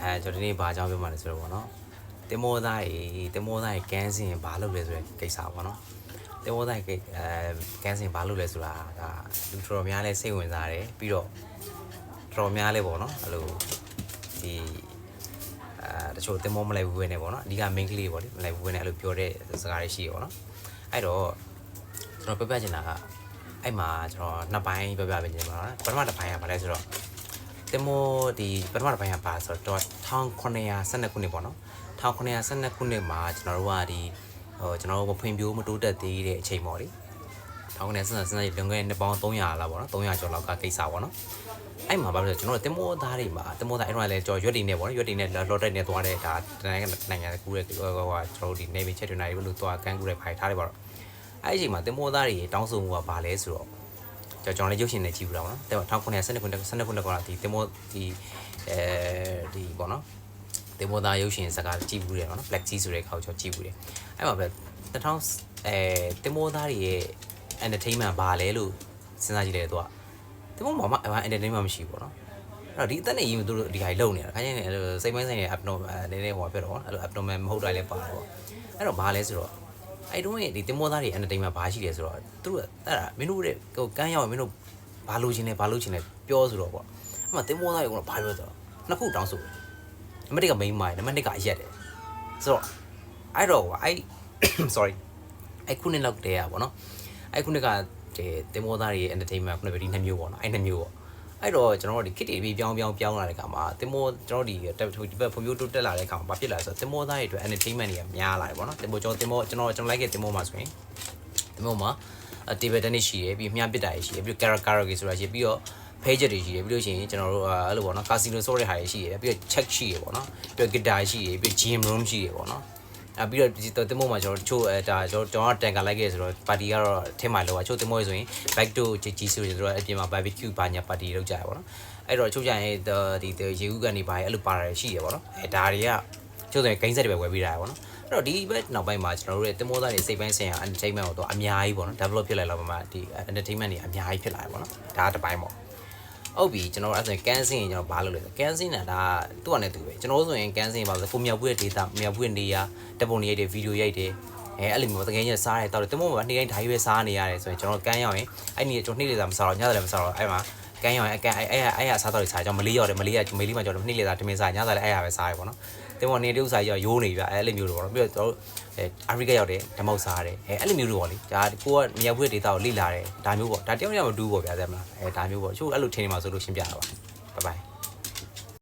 အဲကျွန်တော်ဒီနေ့ဘာအကြောင်းပြောမှလဲဆိုတော့ဗောနော်တင်မောသားကြီးတင်မောသားကြီးကန်းစင်ဘာလုပ်လဲဆိုတဲ့ကိစ္စဗောနော်တင်မောသားကြီးအဲကန်းစင်ဘာလုပ်လဲဆိုတာဒါလူတော်တော်များလဲစိတ်ဝင်စားတယ်ပြီးတော့တော်တော်များလဲဗောနော်အဲ့လိုဒီအဲတချို့တင်မောမလိုက်ဘူးပဲနေဗောနော်အဓိက main ကလေးဗောလေမလိုက်ဘူးပဲနေအဲ့လိုပြောတဲ့စကားတွေရှိရဗောနော်အဲ့တော့ကျွန်တော်ပြပြချင်တာကအဲ့မှာကျွန်တော်နှစ်ပိုင်းပြပြပေးချင်ပါတော့ပထမတစ်ပိုင်းကဘာလဲဆိုတော့ တင်မိုးဒီပထမတစ်ပိုင်းကပါဆိုတော့1912ခုနှစ်ပေါ့နော်1912ခုနှစ်မှာကျွန်တော်တို့ကဒီဟိုကျွန်တော်တို့ဖွံ့ဖြိုးမတိုးတက်သေးတဲ့အချိန်ပေါ့လေ1912စဉ်းစားကြည့်လွန်ခဲ့တဲ့နှစ်ပေါင်း300လောက်ပေါ့နော်300ကျော်လောက်ကကိစ္စပေါ့နော်အဲ့မှာဘာလို့လဲကျွန်တော်တို့တင်မိုးသားတွေမှာတင်မိုးသားအဲ့တော့လည်းကျွန်တော်ရွက်တွေနဲ့ပေါ့နော်ရွက်တွေနဲ့လော်တက်နဲ့သွားတဲ့ဒါနိုင်ငံနိုင်ငံကူးတဲ့ဟိုဟိုကျွန်တော်တို့ဒီနေမချက်တွေနိုင်ဘလို့သွားကန်းကူးတဲ့ဖိုင်ထားတယ်ပေါ့နော်အဲ့ဒီအချိန်မှာတင်မိုးသားတွေတောင်းဆိုမှုကဘာလဲဆိုတော့ ကျွန်တော်လည်းရုပ်ရှင်နဲ့ကြည့်ဘူးတော့နော်တဲ့1912ခုနှစ်12ခုနှစ်ကဒီတင်မောဒီအဲဒီပေါ့နော်တင်မောသားရုပ်ရှင်စကားကြည့်ဘူးတယ်နော် Black Sea ဆိုတဲ့ခေါက်ကျော်ကြည့်ဘူးတယ်အဲ့မှာပဲ2000အဲတင်မောသားတွေရဲ့ entertainment ဘာလဲလို့စဉ်းစားကြည့်တယ်သူကတင်မောမှာအမှ entertainment မရှိဘူးပေါ့နော်အဲ့တော့ဒီအသက်နဲ့ရင်းသူတို့ဒီဟာကြီးလုံနေတာခါကျရင်အဲ့လိုစိတ်ပိုင်းဆိုင်ရာ abnormal နည်းနည်းဟိုဖြစ်တော့အဲ့လို abnormal မဟုတ်တိုင်းလည်းပါတယ်ပေါ့အဲ့တော့ဘာလဲဆိုတော့ အဲ့တုန်းကဒီတင်မောသားတွေ entertainment ဘာရှိလဲဆိုတော့သူတို့အဲ့ဒါမင်းတို့တဲ့ဟိုကန်းရောက်မင်းတို့ဘာလို့ချင်းလဲဘာလို့ချင်းလဲပြောဆိုတော့ပေါ့အဲ့မှာတင်မောသားတွေကဘာပြောဆိုတော့နှစ်ခုတောင်းဆိုတယ်နံပါတ်1က main mind နံပါတ်2ကအရက်တယ်ဆိုတော့အဲ့တော့အဲ့ sorry အဲ့ခုနှစ်လောက်တည်းอ่ะဗောနော်အဲ့ခုနှစ်ကဒီတင်မောသားတွေရဲ့ entertainment ခုနှစ်ပဲဒီနှစ်မျိုးပေါ့နော်အဲ့နှစ်မျိုးပေါ့ အဲ့တော့ကျွန်တော်တို့ဒီ kit တွေပြီးပြောင်းပြောင်းပြောင်းလာတဲ့အခါမှာတင်မောကျွန်တော်တို့ဒီဒီဘက်ဖွံ့ဖြိုးတိုးတက်လာတဲ့အခါမှာဘာဖြစ်လာလဲဆိုတော့တင်မောသားတွေအတွက် entertainment တွေကများလာတယ်ဗောနော်တင်မောကျွန်တော်တင်မောကျွန်တော်ကျွန်တော် like တင်မောမှာဆိုရင်တင်မောမှာ table tennis ရှိတယ်ပြီးမြှပစ်တာရှိတယ်ပြီး karaoke karaoke ဆိုတာရှိပြီးတော့ page တွေရှိတယ်ပြီးလို့ရှိရင်ကျွန်တော်တို့အဲ့လိုပေါ့နော် casino ဆိုတဲ့ဟာတွေရှိတယ်ပြီးတော့ check ရှိတယ်ပေါ့နော်ပြီးတော့ guitar ရှိတယ်ပြီး gym room ရှိတယ်ပေါ့နော် အဲပြီးတော့ဒီတင်မို့မှာကျွန်တော်တို့ချို့အဲဒါကျွန်တော်ကျွန်တော်တန်ကလိုက်ခဲ့ဆိုတော့ပါတီကတော့ထင်းမှလောကချို့တင်မို့ဆိုရင် back to ကြီးကြီးဆိုရင်တို့အပြင်မှာ barbecue ဘာညာပါတီလုပ်ကြရပါတော့အဲ့တော့ချို့ကြရင်ဒီရေဦးကနေပါအဲ့လိုပါတာရှိရပါတော့အဲဒါတွေကချို့ဆိုရင်ဂိမ်းဆက်တွေပဲဝယ်ပေးတာရပါတော့အဲ့တော့ဒီဘက်နောက်ပိုင်းမှာကျွန်တော်တို့ရဲ့တင်မို့သားတွေစိတ်ပိုင်းဆိုင်ရာ entertainment ကိုတော့အများကြီးပေါ့နော် develop ဖြစ်လာတော့မှဒီ entertainment တွေအများကြီးဖြစ်လာတယ်ပေါ့နော်ဒါကတစ်ပိုင်းပေါ့ ဟုတ်ပြီကျွန်တော်အဲ့ဆိုရင်ကန်စင်းရင်ကျွန်တော်ဘာလုပ်လဲဆိုကန်စင်းတာဒါသူ့အနေနဲ့သူပဲကျွန်တော်ဆိုရင်ကန်စင်းပါဆိုကိုမြောက်ဘူးရဲ့ data မြောက်ဘူးရဲ့နေရာတပ်ပုံနေရိုက်တယ်ဗီဒီယိုရိုက်တယ်အဲအဲ့လိုမျိုးတကယ်ကြီးစားတယ်တောက်တယ်တမို့မှာနေ့တိုင်းဓာတ်ရွေးစားနေရတယ်ဆိုရင်ကျွန်တော်ကန်ရောက်ရင်အဲ့ဒီကျွန်တော်နေ့လေသာမစားတော့ညတယ်လည်းမစားတော့အဲ့မှာ ကန်ရောက်ရင်အကန်အဲ့အဲ့အဲ့အစားတော့စားကြောင်းမလေးရောက်တယ်မလေးကမလေးမှကြောက်တယ်နေ့လေသာတမင်စားညတယ်လည်းအဲ့ရပဲစားရပေါ့နော်တင်မော်နေတူစားရောရိုးနေပြီအဲ့လိုမျိုးတွေပေါ့နော်ပြီးတော့ကျွန်တော်တို့အဲအာဖရိကရောက်တယ်ဓမောက်စားတယ်အဲအဲ့လိုမျိုးတွေပေါ့လေဒါကိုကမြောက်ဘူးရဲ့ data ကိုလေ့လာတယ်ဒါမျိုးပေါ့ဒါတယောက်တယောက်မတူဘူးပေါ့ဗျာဆရာမလားအဲဒါမျိုးပေါ့ချို့အဲ့လိုထင်နေမှာဆိုလို့ရှင်းပြတာပါဘိုင်ဘိုင်